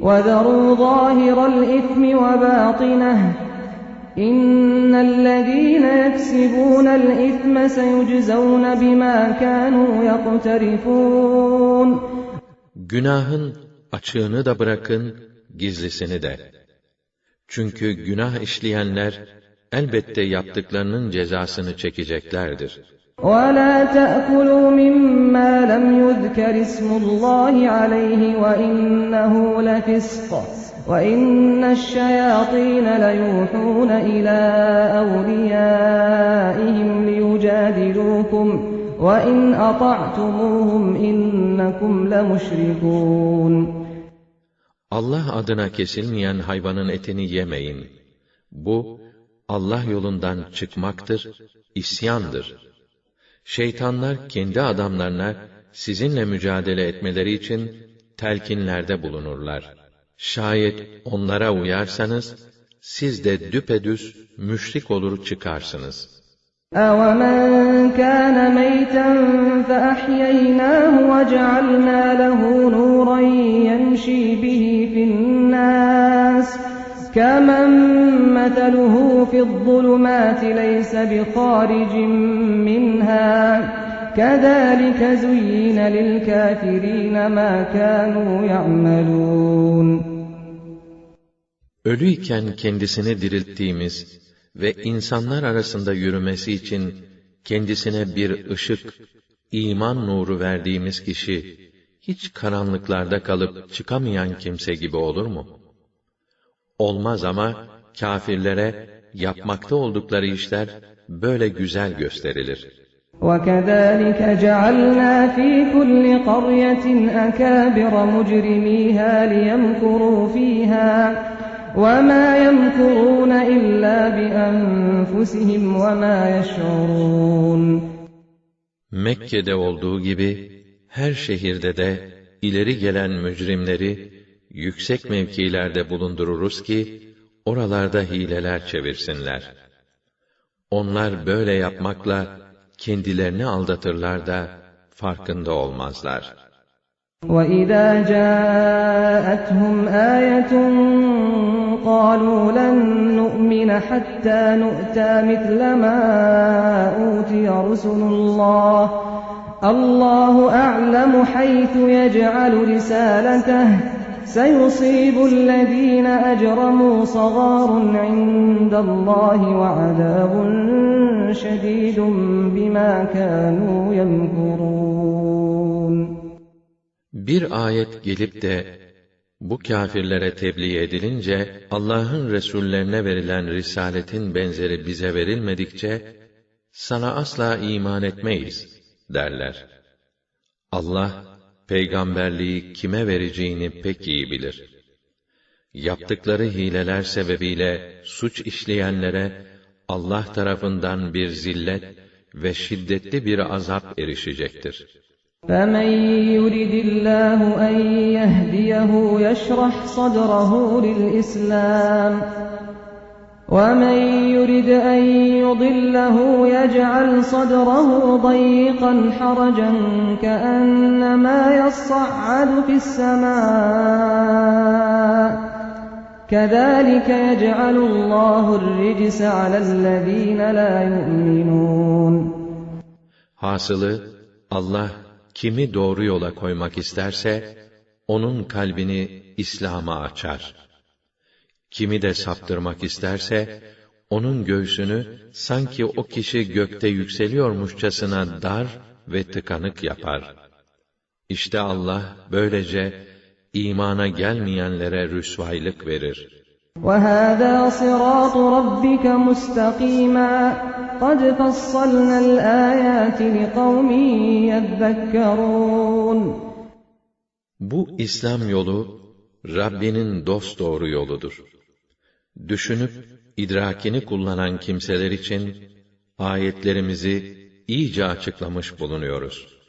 وَذَرُوا ظَاهِرَ الْإِثْمِ وَبَاطِنَهُ إِنَّ الَّذِينَ يَكْسِبُونَ الْإِثْمَ سَيُجْزَوْنَ بِمَا كَانُوا يَقْتَرِفُونَ Günahın açığını da bırakın, gizlisini de. Çünkü günah işleyenler, elbette yaptıklarının cezasını çekeceklerdir. وَلَا تَأْكُلُوا مِمَّا لَمْ يُذْكَرِ اسْمُ اللَّهِ عَلَيْهِ وَإِنَّهُ لَفِسْقٌ وَإِنَّ الشَّيَاطِينَ لَيُوحُونَ إِلَىٰ أَوْلِيَائِهِمْ لِيُجَادِلُوكُمْ وَإِنْ أَطَعْتُمُوهُمْ إِنَّكُمْ لَمُشْرِكُونَ Allah adına kesilmeyen hayvanın etini yemeyin. Bu, Allah yolundan çıkmaktır, isyandır. Şeytanlar kendi adamlarına sizinle mücadele etmeleri için telkinlerde bulunurlar. Şayet onlara uyarsanız, siz de düpedüz müşrik olur çıkarsınız. أَوَمَنْ كَانَ مَيْتًا فَأَحْيَيْنَاهُ وَجَعَلْنَا لَهُ نُورًا يَمْشِي بِهِ فِي النَّاسِ كَمَنْ مَثَلُهُ فِي الظُّلُمَاتِ لَيْسَ بِخَارِجٍ مِّنْهَا كَذَٰلِكَ زُيِّنَ لِلْكَافِرِينَ مَا كَانُوا يَعْمَلُونَ Ölüyken kendisini dirilttiğimiz ve insanlar arasında yürümesi için kendisine bir ışık, iman nuru verdiğimiz kişi, hiç karanlıklarda kalıp çıkamayan kimse gibi olur mu? Olmaz ama, kâfirlere yapmakta oldukları işler böyle güzel gösterilir. وَكَذَلِكَ جَعَلْنَا فِي كُلِّ قَرْيَةٍ أَكَابِرَ مُجْرِمِيهَا لِيَمْكُرُوا فِيهَا وَمَا يَمْكُرُونَ إِلَّا بِأَنفُسِهِمْ وَمَا يَشْعُرُونَ Mekke'de olduğu gibi her şehirde de ileri gelen mücrimleri yüksek mevkilerde bulundururuz ki oralarda hileler çevirsinler. Onlar böyle yapmakla kendilerini aldatırlar da farkında olmazlar. وَإِذَا جَاءَتْهُمْ آيَةٌ قَالُوا لَن نُّؤْمِنَ حَتَّى نُؤْتَىٰ مِثْلَ مَا أُوتِيَ رُسُلُ اللَّهِ اللَّهُ أَعْلَمُ حَيْثُ يَجْعَلُ رِسَالَتَهُ سَيُصِيبُ الَّذِينَ أَجْرَمُوا صَغَارٌ عِندَ اللَّهِ وَعَذَابٌ شَدِيدٌ بِمَا كَانُوا يَمْكُرُونَ Bir ayet gelip de bu kâfirlere tebliğ edilince Allah'ın resullerine verilen risaletin benzeri bize verilmedikçe sana asla iman etmeyiz derler. Allah peygamberliği kime vereceğini pek iyi bilir. Yaptıkları hileler sebebiyle suç işleyenlere Allah tarafından bir zillet ve şiddetli bir azap erişecektir. فَمَنْ يُرِدِ اللَّهُ أَنْ يَهْدِيَهُ يَشْرَحْ صَدْرَهُ لِلْإِسْلَامِ وَمَنْ يُرِدْ أَنْ يُضِلَّهُ يَجْعَلْ صَدْرَهُ ضَيِّقًا حَرَجًا كَأَنَّمَا يَصَّعَّدُ فِي السَّمَاءِ كَذَلِكَ يَجْعَلُ اللَّهُ الرِّجْسَ عَلَى الَّذِينَ لَا يُؤْمِنُونَ Hasılı Allah kimi doğru yola koymak isterse onun kalbini İslam'a açar. Kimi de saptırmak isterse onun göğsünü sanki o kişi gökte yükseliyormuşçasına dar ve tıkanık yapar. İşte Allah böylece imana gelmeyenlere rüsvaylık verir. وَهَذَا صِرَاطُ رَبِّكَ مُسْتَقِيمًا قَدْ فَصَّلْنَا الْآيَاتِ لِقَوْمٍ يَذَّكَّرُونَ Bu İslam yolu Rabbinin dosdoğru yoludur. düşünüp idrakini kullanan kimseler için ayetlerimizi iyice açıklamış bulunuyoruz.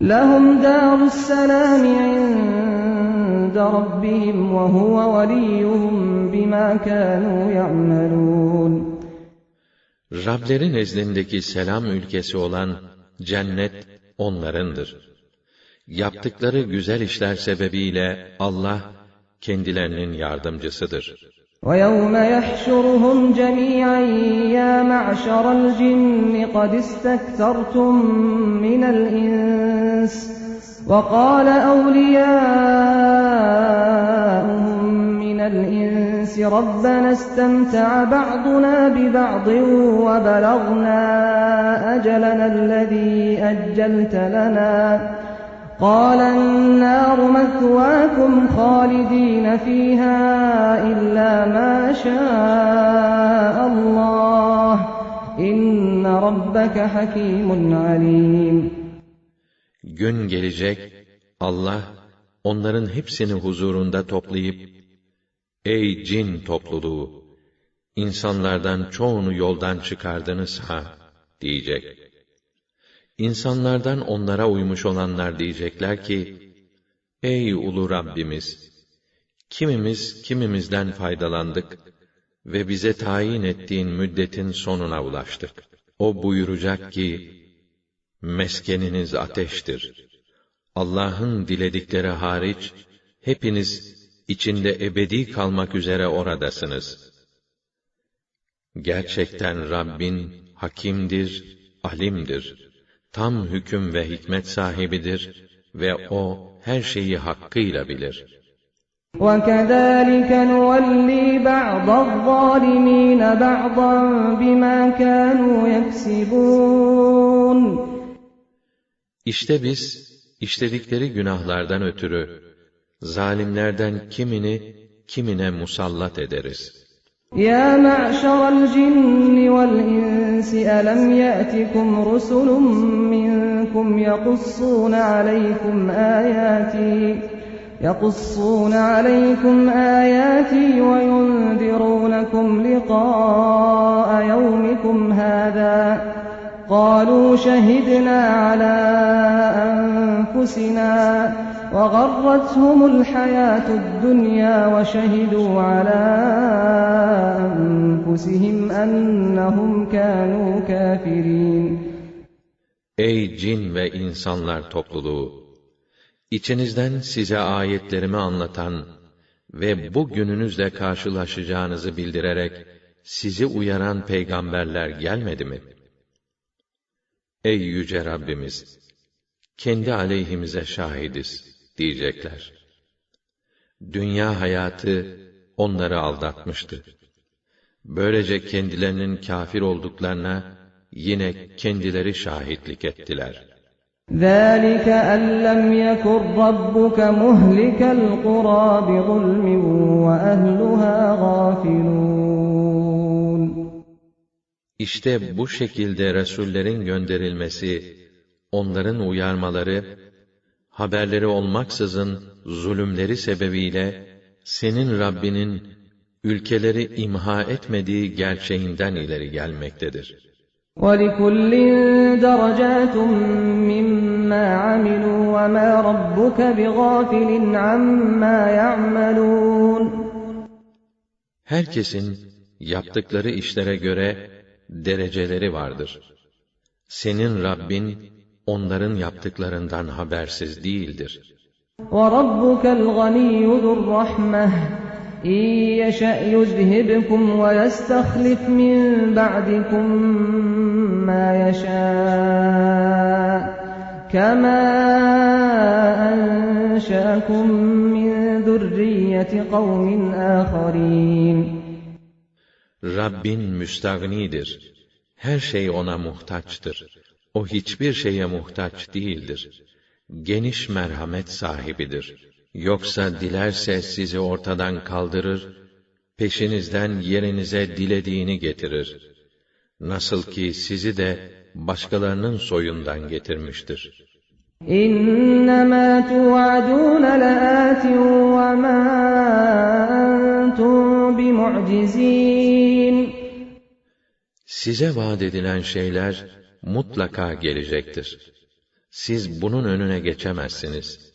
لَهُمْ دَارُ السَّلَامِ عِنْدَ رَبِّهِمْ وَهُوَ وَلِيُّهُمْ بِمَا كَانُوا يَعْمَلُونَ Rablerin nezdindeki selam ülkesi olan cennet onlarındır. Yaptıkları güzel işler sebebiyle Allah kendilerinin yardımcısıdır. وَيَوْمَ يَحْشُرُهُمْ جَمِيعًا يَا مَعْشَرَ الْجِنِّ قَدِ اسْتَكْثَرْتُم مِّنَ الْإِنسِ. وَقَالَ أَوْلِيَاؤُهُم مِّنَ الْإِنسِ رَبَّنَا اسْتَمْتَعَ بَعْضُنَا بِبَعْضٍ وَبَلَغْنَا أَجَلَنَا الَّذِي أَجَّلْتَ لَنَا. قَالَ النَّارُ مَثْوَاكُمْ خَالِدِينَ فِيهَا إِلَّا مَا شَاءَ اللَّهُ إِنَّ رَبَّكَ حَكِيمٌ عَلِيمٌ Gün gelecek, Allah onların hepsini huzurunda toplayıp, Ey cin topluluğu! İnsanlardan çoğunu yoldan çıkardınız ha, diyecek. İnsanlardan onlara uymuş olanlar diyecekler ki, Ey ulu Rabbimiz! Kimimiz kimimizden faydalandık ve bize tayin ettiğin müddetin sonuna ulaştık. O buyuracak ki, Meskeniniz ateştir. Allah'ın diledikleri hariç, hepiniz içinde ebedi kalmak üzere oradasınız. Gerçekten Rabbin hakimdir, alimdir Tam hüküm ve hikmet sahibidir ve o her şeyi hakkıyla bilir. وَكَذَٰلِكَ نُوَلِّي بَعْضَ الظَّالِمِينَ بَعْضًا بِمَا كَانُوا يَكْسِبُونَ İşte biz, işledikleri günahlardan ötürü, zalimlerden kimini, kimine musallat ederiz. يَا مَعْشَرَ الْجِنِّ وَالْإِنسِ أَلَمْ يَأْتِكُمْ رُسُلٌ مِّنكُمْ يَقُصُّونَ عَلَيْكُمْ آيَاتِي يَقُصُّونَ عَلَيْكُمْ آيَاتِي وَيُنذِرُونَكُمْ لِقَاءَ يَوْمِكُمْ هَٰذَا ۚ. قَالُوا شَهِدْنَا عَلَىٰ أَنفُسِنَا وَغَرَّتْهُمُ الْحَيَاةُ الدُّنْيَا وَشَهِدُوا عَلَىٰ أَنفُسِهِمْ أَنَّهُمْ كَانُوا كَافِرِينَ Ey cin ve insanlar topluluğu! İçinizden size ayetlerimi anlatan ve bu gününüzle karşılaşacağınızı bildirerek sizi uyaran peygamberler gelmedi mi? Ey yüce Rabbimiz! Kendi aleyhimize şahidiz diyecekler. Dünya hayatı onları aldatmıştı. Böylece kendilerinin kafir olduklarına yine kendileri şahitlik ettiler. ذَٰلِكَ أَن لَّمْ يَكُن رَّبُّكَ مُهْلِكَ الْقُرَىٰ بِظُلْمٍ وَأَهْلُهَا غَافِلُونَ İşte bu şekilde Resullerin gönderilmesi, onların uyarmaları, haberleri olmaksızın zulümleri sebebiyle, senin Rabbinin ülkeleri imha etmediği gerçeğinden ileri gelmektedir. وَلِكُلٍّ دَرَجَاتٌ مِّمَّا عَمِلُوا وَمَا رَبُّكَ بِغَافِلٍ عَمَّا يَعْمَلُونَ Herkesin yaptıkları işlere göre dereceleri vardır. Senin Rabbin onların yaptıklarından habersiz değildir. وَرَبُّكَ الْغَنِيُّ ذُو الرَّحْمَةِ إِن يَشَأْ يُذْهِبْكُمْ وَيَسْتَخْلِفْ مِن بَعْدِكُم مَّا يَشَاءُ كَمَا أَنشَأَكُم مِّن ذُرِّيَّةِ قَوْمٍ آخَرِينَ Rabbin müstağnidir. Her şey ona muhtaçtır. O hiçbir şeye muhtaç değildir. Geniş merhamet sahibidir. Yoksa dilerse sizi ortadan kaldırır, peşinizden yerinize dilediğini getirir. Nasıl ki sizi de başkalarının soyundan getirmiştir. İnnemâ tu'adûne le'âtin ve mâ entum bimu'cizîn Size vaat edilen şeyler mutlaka gelecektir. Siz bunun önüne geçemezsiniz.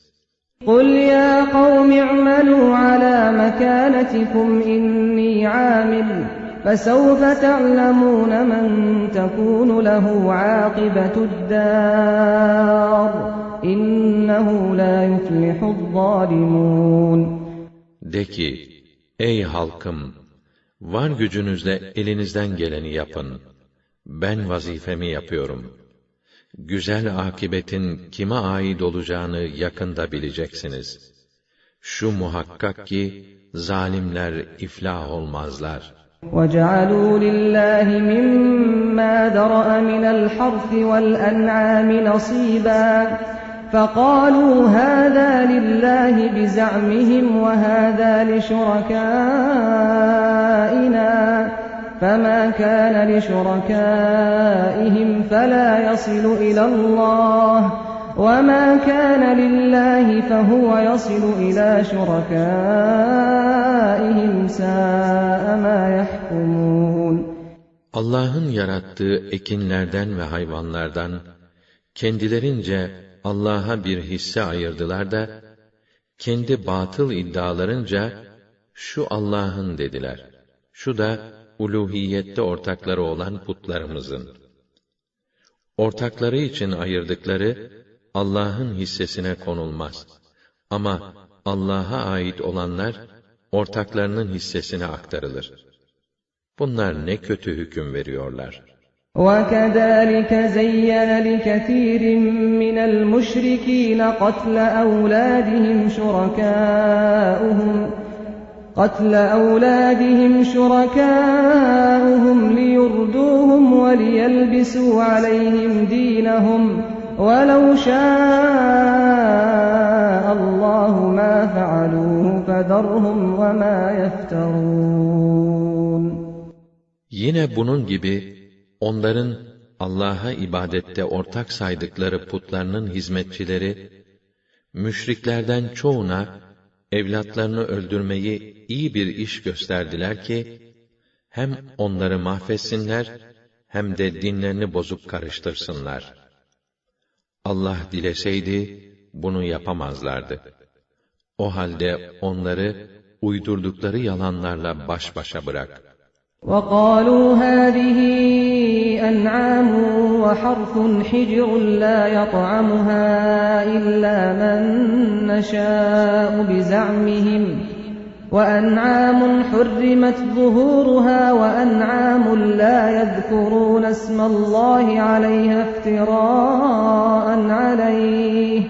قُلْ يَا قَوْمِ اعْمَلُوا عَلَىٰ مَكَانَتِكُمْ إِنِّي عَامِلٌ ۖ فَسَوْفَ تَعْلَمُونَ مَن تَكُونُ لَهُ عَاقِبَةُ الدَّارِ ۗ إِنَّهُ لَا يُفْلِحُ الظَّالِمُونَ De ki, ey halkım, var gücünüzle elinizden geleni yapın. Ben vazifemi yapıyorum. Güzel akibetin kime ait olacağını yakında bileceksiniz. Şu muhakkak ki, zalimler iflah olmazlar. وَجَعَلُوا لِلَّهِ مِمَّا ذَرَأَ مِنَ الْحَرْثِ وَالْأَنْعَامِ نَصِيبًا فَقَالُوا هَذَا لِلَّهِ بِزَعْمِهِمْ وَهَذَا لِشُرَكَائِنَا فَمَا كَانَ لِشُرَكَائِهِمْ فَلَا يَصِلُ إِلَى اللَّهِ وَمَا كَانَ لِلَّهِ فَهُوَ يَصِلُ إِلَى شُرَكَائِهِمْ سَاءَ مَا يَحْكُمُونَ Allah'ın yarattığı ekinlerden ve hayvanlardan kendilerince Allah'a bir hisse ayırdılar da kendi batıl iddialarınca şu Allah'ın dediler. Şu da uluhiyette ortakları olan putlarımızın. Ortakları için ayırdıkları Allah'ın hissesine konulmaz. Ama Allah'a ait olanlar ortaklarının hissesine aktarılır. Bunlar ne kötü hüküm veriyorlar. وَكَذَلِكَ زَيَّنَ لِكَثِيرٍ مِّنَ الْمُشْرِكِينَ قَتْلَ أَوْلَادِهِمْ شُرَكَاؤُهُمْ قتل أولادهم شركاؤهم ليردوهم وليلبسوا عليهم دينهم ولو شاء الله ما فعلوه فذرهم وما يفترون. Yine bunun gibi onların Allah'a ibadette ortak saydıkları putlarının hizmetçileri müşriklerden çoğuna evlatlarını öldürmeyi iyi bir iş gösterdiler ki hem onları mahvetsinler hem de dinlerini bozup karıştırsınlar. Allah dileseydi bunu yapamazlardı. O halde onları uydurdukları yalanlarla baş başa bırak. وَقَالُوا هَٰذِهِ أَنْعَامٌ وَحَرْثٌ حِجْرٌ لَّا يَطْعَمُهَا إِلَّا مَن نَّشَاءُ بِزَعْمِهِمْ ۖ وَأَنْعَامٌ حُرِّمَتْ ظُهُورُهَا وَأَنْعَامٌ لَّا يَذْكُرُونَ اسْمَ اللَّهِ عَلَيْهَا افْتِرَاءً عَلَيْهِ ۚ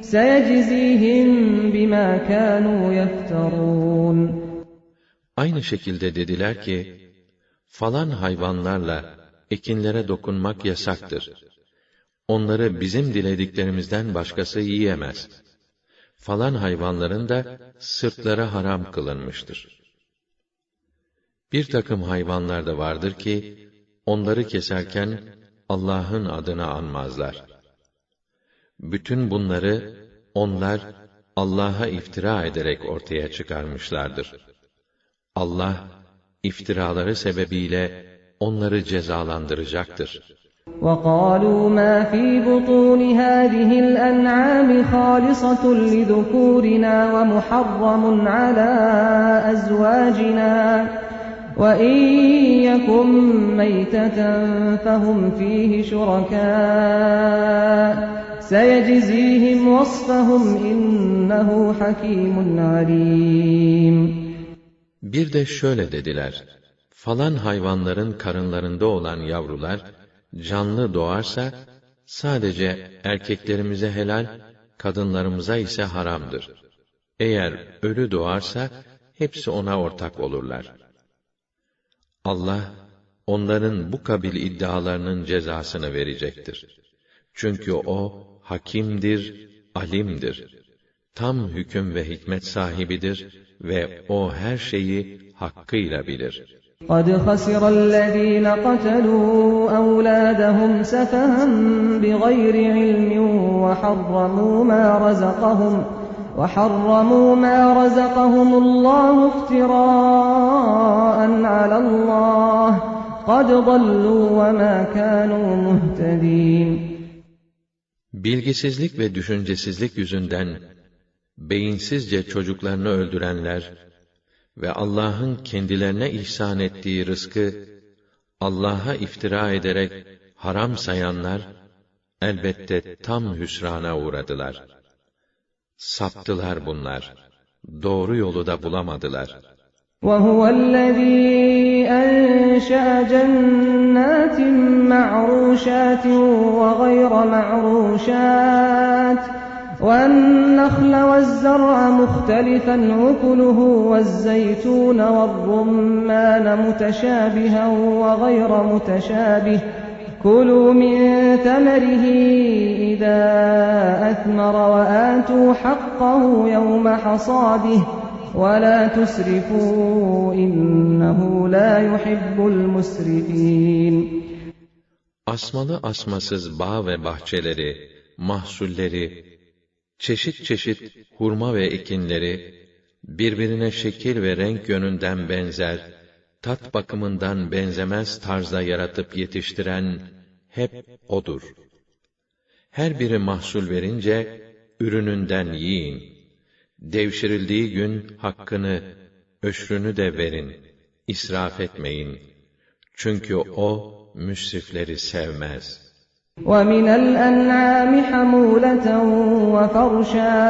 سَيَجْزِيهِم بِمَا كَانُوا يَفْتَرُونَ Aynı şekilde dediler ki, falan hayvanlarla ekinlere dokunmak yasaktır. Onları bizim dilediklerimizden başkası yiyemez. Falan hayvanların da sırtları haram kılınmıştır. Bir takım hayvanlar da vardır ki, onları keserken Allah'ın adını anmazlar. Bütün bunları onlar Allah'a iftira ederek ortaya çıkarmışlardır. Allah iftiraları sebebiyle onları cezalandıracaktır. وَقَالُوا مَا فِي بُطُونِ هَٰذِهِ الْأَنْعَامِ خَالِصَةٌ لِّذُكُورِنَا وَمُحَرَّمٌ عَلَىٰ أَزْوَاجِنَا وَإِن يَكُن مَّيْتَةً فَهُمْ فِيهِ شُرَكَاءُ سَيَجْزِيهِمْ وَصْفَهُمْ إِنَّهُ حَكِيمٌ عَلِيمٌ Bir de şöyle dediler, falan hayvanların karınlarında olan yavrular, canlı doğarsa, sadece erkeklerimize helal, kadınlarımıza ise haramdır. Eğer ölü doğarsa, hepsi ona ortak olurlar. Allah, onların bu kabil iddialarının cezasını verecektir. Çünkü O, hakimdir, alimdir. Tam hüküm ve hikmet sahibidir ve O her şeyi hakkıyla bilir. قَدْ خَسِرَ الَّذ۪ينَ قَتَلُوا أَوْلَادَهُمْ سَفَهًا بِغَيْرِ عِلْمٍ وَحَرَّمُوا مَا رَزَقَهُمْ وَحَرَّمُوا مَا رَزَقَهُمُ اللّٰهُ افْتِرَاءً عَلَى اللّٰهِ قَدْ ضَلُّوا وَمَا كَانُوا مُهْتَد۪ينَ Bilgisizlik ve düşüncesizlik yüzünden beyinsizce çocuklarını öldürenler ve Allah'ın kendilerine ihsan ettiği rızkı Allah'a iftira ederek haram sayanlar elbette tam hüsrana uğradılar. Saptılar bunlar. doğru yolu da bulamadılar. وهو الذي أنشأ جنات معروشات وغير معروشات والنخل والزرع مختلفا أكله والزيتون والرمان متشابها وغير متشابه. كلوا من ثمره إذا أثمر وآتوا حقه يوم حصاده. ولا تسرفوا إنه لا يحب المسرفين. Asmalı asmasız bağ ve bahçeleri, mahsulleri, çeşit çeşit hurma ve ekinleri, birbirine şekil ve renk yönünden benzer, tat bakımından benzemez tarzda yaratıp yetiştiren hep O'dur. Her biri mahsul verince, ürününden yiyin. Devşirildiği gün hakkını, öşrünü de verin. İsraf etmeyin. Çünkü O, müsrifleri sevmez.'' ومن الأنعام حمولة وفرشا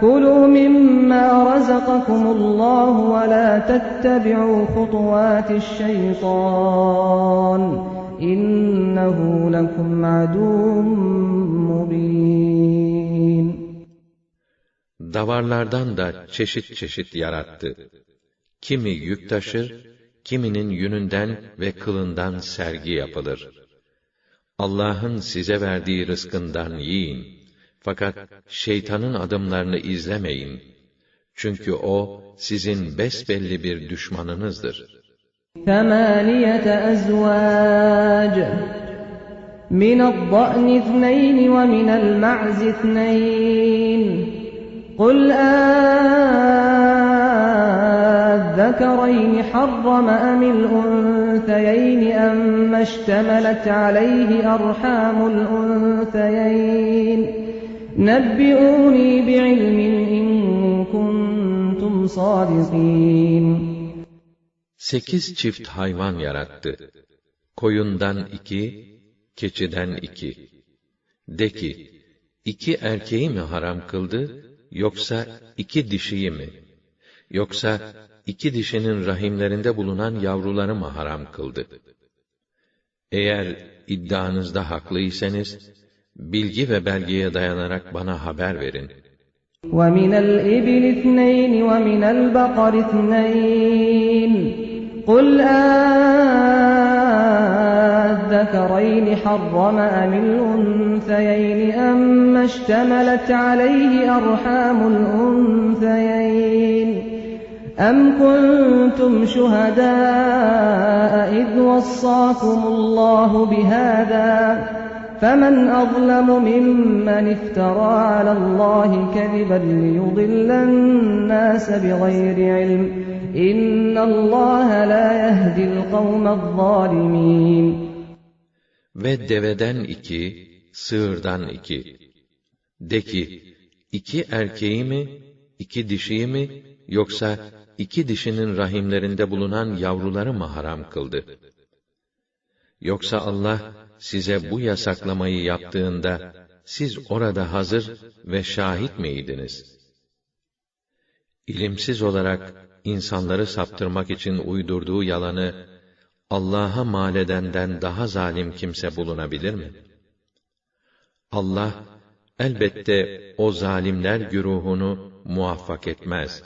كلوا مما رزقكم الله ولا تتبعوا خطوات الشيطان إنه لكم عدو مبين Davarlardan da çeşit çeşit yarattı. Kimi yük taşır, kiminin yününden ve kılından sergi yapılır. Allah'ın size verdiği rızkından yiyin. Fakat şeytanın adımlarını izlemeyin. Çünkü o sizin besbelli bir düşmanınızdır. ثمانية أزواج من الضأن اثنين ومن المعز اثنين قل آذكرين حرم أم الأنثيين أم اشتملت عليه أرحام الأنثيين نبئوني بعلم إن كنتم صادقين Sekiz çift hayvan yarattı. Koyundan iki, keçiden iki. De ki, iki erkeği mi haram kıldı, yoksa iki dişiyi mi? Yoksa iki dişinin rahimlerinde bulunan yavruları mı haram kıldı? Eğer iddianızda haklıysanız, bilgi ve belgeye dayanarak bana haber verin. ومن الإبل اثنين ومن البقر اثنين قل آذكرين حرم أم الأنثيين أم اشتملت عليه أرحام الأنثيين أم كنتم شهداء إذ وصاكم الله بهذا فمن أظلم ممن افترى على الله كذبا ليضل الناس بغير علم إن الله لا يهدي القوم الظالمين Ve deveden iki, sığırdan iki. De ki, iki erkeği mi, iki dişiyi mi, yoksa iki dişinin rahimlerinde bulunan yavruları mı haram kıldı? Yoksa Allah, size bu yasaklamayı yaptığında, siz orada hazır ve şahit miydiniz? İlimsiz olarak, insanları saptırmak için uydurduğu yalanı, Allah'a mal edenden daha zalim kimse bulunabilir mi? Allah, elbette o zalimler güruhunu muvaffak etmez.